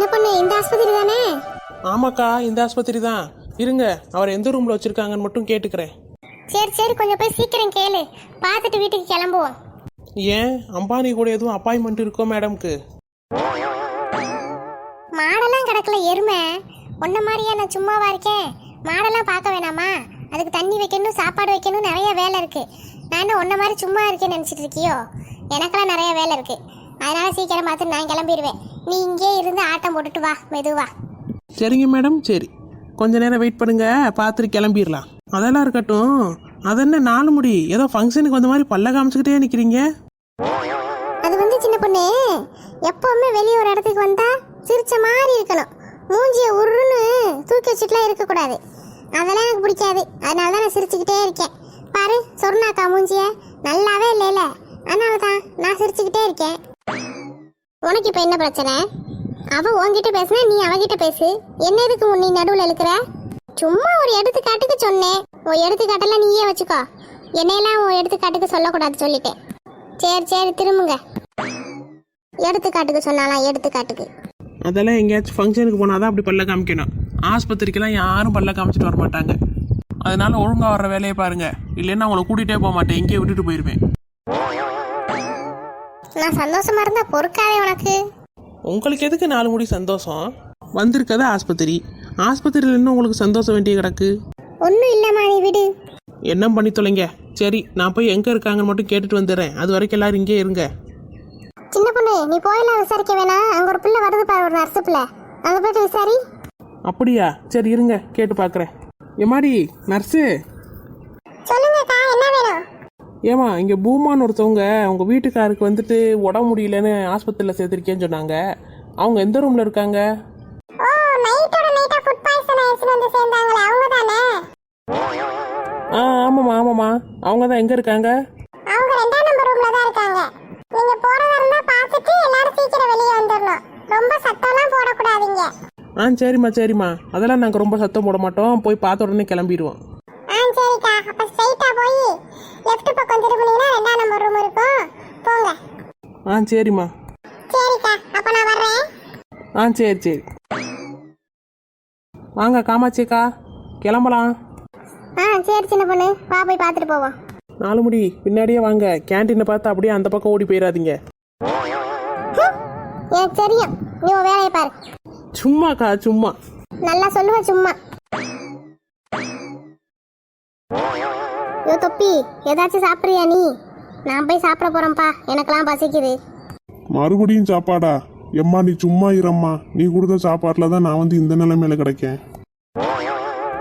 சின்ன பொண்ணு இந்த ஆஸ்பத்திரி தானே? ஆமாக்கா இந்த ஆஸ்பத்திரி தான். இருங்க அவர் எந்த ரூமில் வச்சுருக்காங்கன்னு மட்டும் கேட்டுக்கிறேன். சரி சரி கொஞ்சம் போய் சீக்கிரம் கேளு. பார்த்துட்டு வீட்டுக்கு கிளம்புவோம். ஏன்? அம்பானி கூட எதுவும் அப்பாயின்மெண்ட் இருக்கோ மேடம்க்கு மாடெல்லாம் கிடக்கல எருமை. உன்ன மாதிரியா நான் சும்மாவா இருக்கேன்? மாடெல்லாம் பார்க்க வேணாமா? அதுக்கு தண்ணி வைக்கணும் சாப்பாடு வைக்கணும் நிறைய வேலை இருக்கு. நான் என்ன உன்ன மாதிரி சும்மா இருக்கேன்னு நினச்சிட்டு இருக்கியோ? எனக்கெல்லாம் நிறைய வேலை இருக்கு. அதனால சீக்கிரம் பார்த்து நான் கிளம்பிடுவேன். நீ இங்கே இருந்து ஆட்டம் போட்டுட்டு வா மெதுவா. சரிங்க மேடம் சரி. கொஞ்ச நேரம் வெயிட் பண்ணுங்க பார்த்துட்டு கிளம்பிடலாம். அதெல்லாம் இருக்கட்டும். அதென்ன நாலு முடி? ஏதோ ஃபங்க்ஷனுக்கு வந்த மாதிரி பல்ல காமிச்சுக்கிட்டே நிற்கிறீங்க அது வந்து சின்ன பொண்ணு எப்பவுமே வெளியே ஒரு இடத்துக்கு வந்தா சிரிச்ச மாதிரி இருக்கணும். மூஞ்சிய உருன்னு தூக்கி வச்சுட்டுலாம் இருக்கக்கூடாது. அதெல்லாம் எனக்கு பிடிக்காது. அதனால தான் நான் சிரிச்சுக்கிட்டே இருக்கேன். பாரு சொர்ணாக்கா மூஞ்சிய நல்லாவே இல்லைல. அதனால தான் நான் சிரிச்சுக்கிட்டே இருக்கேன். உனக்கு இப்போ என்ன பிரச்சனை? அவ உன்கிட்ட பேசுனா நீ அவகிட்ட பேசு. என்ன எதுக்கு நீ நடுவில் இழுக்கிற? சும்மா ஒரு எடுத்துக்காட்டுக்கு சொன்னேன். உன் எடுத்துக்காட்டெல்லாம் நீயே வச்சுக்கோ. என்னையெல்லாம் உன் எடுத்துக்காட்டுக்கு சொல்லக்கூடாது சொல்லிட்டேன். சரி சரி திரும்புங்க. எடுத்துக்காட்டுக்கு சொன்னாலாம் எடுத்துக்காட்டுக்கு. அதெல்லாம் எங்கேயாச்சும் ஃபங்க்ஷனுக்கு போனால் தான் அப்படி பல்ல காமிக்கணும். ஆஸ்பத்திரிக்கெல்லாம் யாரும் பல்ல காமிச்சிட்டு வர மாட்டாங்க அதனால ஒழுங்காக வர்ற வேலையை பாருங்க. இல்லைன்னா உங்களை கூட்டிகிட்டே போக மாட்டேன். எங்கேயே விட்டுட்டு போயிடுவேன் நான் சந்தோஷமா இருந்தா பொறுக்காதே உனக்கு. உங்களுக்கு எதுக்கு நாலு முடி சந்தோஷம்? வந்திருக்கது ஆஸ்பத்திரி? ஆஸ்பத்திரியில் இன்னும் உங்களுக்கு சந்தோஷம் வேண்டிய கிடக்கு? ஒன்றும் இல்லைம்மா நீ விடு. என்ன பண்ணி தொலைங்க? சரி நான் போய் எங்கே இருக்காங்கன்னு மட்டும் கேட்டுட்டு வந்துடுறேன். அது வரைக்கும் எல்லாரும் இங்கே இருங்க. சின்ன பொண்ணு நீ போயெல்லாம் விசாரிக்க வேணாம். அங்க ஒரு பிள்ளை வருது பாரு ஒரு நர்ஸு பிள்ளை. அங்க போயிட்டு விசாரி. அப்படியா? சரி இருங்க. கேட்டு பார்க்குறேன் எம்மாடி நர்ஸு ஏமா இங்கே பூமான்னு ஒருத்தவங்க அவங்க வீட்டுக்காருக்கு வந்துட்டு உடம்பு முடியலன்னு ஆஸ்பத்திரியில் சேர்த்துருக்கேன்னு சொன்னாங்க. அவங்க எந்த ரூமில் இருக்காங்க? ஆ ஆமாம்மா ஆமாம்மா. அவங்க தான் எங்கே இருக்காங்க? அவங்க ரெண்டாம் நம்பர் ரூம்ல தான் இருக்காங்க. நீங்க போறதா இருந்தா பார்த்துட்டு எல்லாரும் சீக்கிரம் வெளியே வந்துடணும் ரொம்ப சத்தம்லாம் போடக்கூடாதீங்க. ஆ சரிம்மா சரிம்மா. அதெல்லாம் நாங்கள் ரொம்ப சத்தம் போட மாட்டோம். போய் பார்த்த உடனே கிளம்பிடுவோம். சரிக்கா அப்ப ஸ்ட்ரைட்டா போய் லெஃப்ட் பக்கம் திரும்பினீங்கன்னா ரெண்டாம் நம்பர் ரூம் இருக்கும். போங்க. ஆ சரிம்மா. சரிக்கா. அப்ப நான் வர்றேன். ஆ சரி சரி. வாங்க காமாட்சிக்கா. கிளம்பலாம். ஆ சரி சின்ன பொண்ணு. வா போய் பார்த்துட்டு போவோம். நாலு முடி. பின்னாடியே வாங்க. கேன்டீனை பார்த்து அப்படியே அந்த பக்கம் ஓடி போயிடாதீங்க எனக்கு தெரியும். நீ உன் வேலையை பாரு. சும்மாக்கா சும்மா. நல்லா சொல்லுவ சும்மா. யோ தொப்பி ஏதாச்சும் சாப்பிட்றியா நீ? நான் போய் சாப்பிட போறேன்ப்பா. எனக்கெல்லாம் பசிக்குது. மறுபடியும் சாப்பாடா? எம்மா நீ சும்மா இரம்மா. நீ கொடுத்த சாப்பாட்டில் தான் நான் வந்து இந்த நிலைமையில கிடைக்கேன்.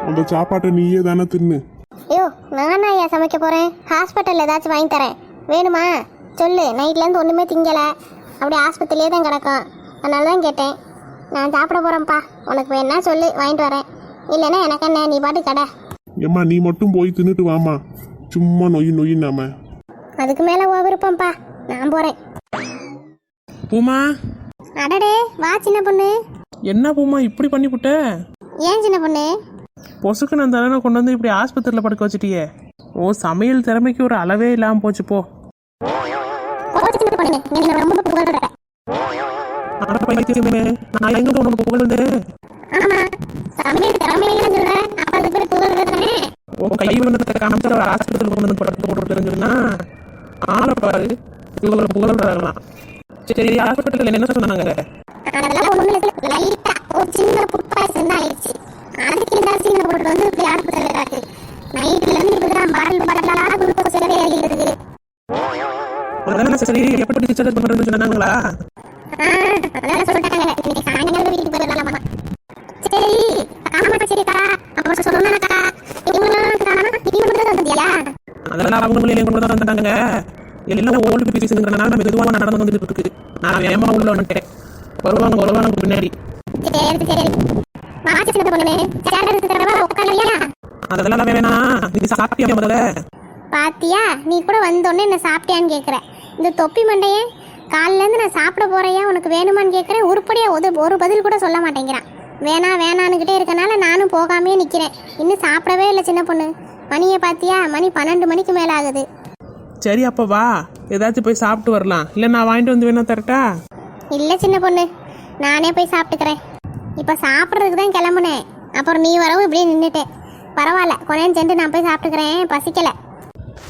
அந்த சாப்பாட்டை நீயே தானே தின்னு. ஐயோ நானா ஐயா சமைக்க போறேன்? ஹாஸ்பிட்டல் ஏதாச்சும் வாங்கி தரேன். வேணுமா? சொல்லு. நைட்ல இருந்து ஒண்ணுமே திங்கல. அப்படியே ஆஸ்பத்திரியே தான் கிடக்கும். அதனால தான் கேட்டேன். நான் சாப்பிட போறேன்ப்பா. உனக்கு வேணா சொல்லு வாங்கிட்டு வரேன். இல்லைன்னா எனக்கு என்ன? நீ பாட்டு கடை. எம்மா நீ மட்டும் போய் தின்னுட்டு வாமா சும்மா நொய் நொய்னாம அதுக்கு மேல உன் விருப்பம்ப்பா நான் போறேன். பூமா. அடடே வா சின்ன பொண்ணு. என்ன பூமா இப்படி பண்ணிவிட்ட ஏன் சின்ன பொண்ணு? பொசுக்கு நான் தானே கொண்டு வந்து இப்படி ஆஸ்பத்திரியில் படுக்க வச்சிட்டியே. ஓ சமையல் திறமைக்கு ஒரு அளவே இல்லாமல் போச்சு போ. பொண்ணு நான் எங்க உனக்கு புகழ் வந்து ஆமா சமையல் திறமையில சொல்றேன் அப்ப அது பேர் புகழ்றது தானே உன் கை வந்ததை காமிச்சு ஒரு ஆஸ்பத்திரியில் கொண்டு வந்து படுத்து போட்டு தெரிஞ்சுன்னா ஆளை பாரு இவங்களை புகழ்றாங்களாம் சரி ஹாஸ்பிட்டலில் என்ன சொன்னாங்க? அதெல்லாம் ஒண்ணும் இல்லை லைட்டா ஒரு சின்ன ஃபுட் பாய்சன் தான் ஆயிடுச்சு அதுக்கு இந்த சீனை போட்டு வந்து இப்படி ஆஸ்பத்திரியில் இருக்காது நைட்ல இருந்து இப்படிதான் பாட்டில் பாட்டிலா குளுக்கோஸ் செலவே ஏறிட்டு இருக்கு அதெல்லாம் சரி எப்படி டிஸ்சார்ஜ் பண்ணுறதுன்னு சொன்னாங்களா ஆ, அதெல்லாம் சொல்லிட்டாங்க இன்னைக்கு சாயங்காலம் வீட்டுக்கு போயிடலாமா சரி ஆமாக்கா சரிக்கா அப்புறம் சொன்னாக்கா இவங்களாம் காணோம் நீ மட்டும் தான் வந்தியா அதெல்லாம் அவங்களும் என் கூட தான் வந்தாங்க எல்லாம் ஓல்டு பீஸுங்கிறனால நம்ம மெதுவாக நடந்து வந்துட்டு இருக்கு நான் வேகமாக உள்ள வந்துட்டேன். வருவாங்க வருவாங்க பின்னாடி. அதெல்லாம் வேணாம். நீ சாப்பிட்டியா முதல்ல? பாத்தியா? நீ கூட வந்தோடனே என்ன சாப்பிட்டியான்னு கேட்குற இந்த தொப்பி மண்டையே காலிலேருந்து நான் சாப்பிட போறையா? உனக்கு வேணுமான்னு கேட்குறேன் உருப்படியாக ஒரு ஒரு பதில் கூட சொல்ல மாட்டேங்கிறான். வேணா வேணான்னுக்கிட்டே இருக்கனால நானும் போகாமே நிற்கிறேன் இன்னும் சாப்பிடவே இல்லை சின்ன பொண்ணு. மணியை பாத்தியா? மணி பன்னெண்டு மணிக்கு மேலே ஆகுது சரி அப்போ வா. ஏதாச்சும் போய் சாப்பிட்டு வரலாம். இல்லை நான் வாங்கிட்டு வந்து வேணா தரட்டா? இல்லை சின்ன பொண்ணு. நானே போய் சாப்பிட்டுக்கிறேன். இப்போ சாப்பிட்றதுக்கு தான் கிளம்புனேன். அப்புறம் நீ வரவும் இப்படியே நின்றுட்டேன் பரவாயில்ல கொஞ்சம் சென்று நான் போய் சாப்பிட்டுக்கிறேன். பசிக்கலை.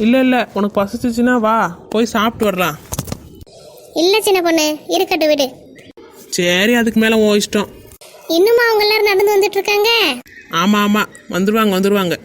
இல்லை இல்லை. உனக்கு பசிச்சிச்சுன்னா வா. போய் சாப்பிட்டு வரலாம். இல்லை சின்ன பொண்ணு. இருக்கட்டும் விடு. சரி அதுக்கு மேலே உன் இஷ்டம். இன்னுமா அவங்க எல்லாரும் நடந்து வந்துட்டு இருக்காங்க? ஆமாம் ஆமாம் வந்துடுவாங்க வந்துடுவாங்க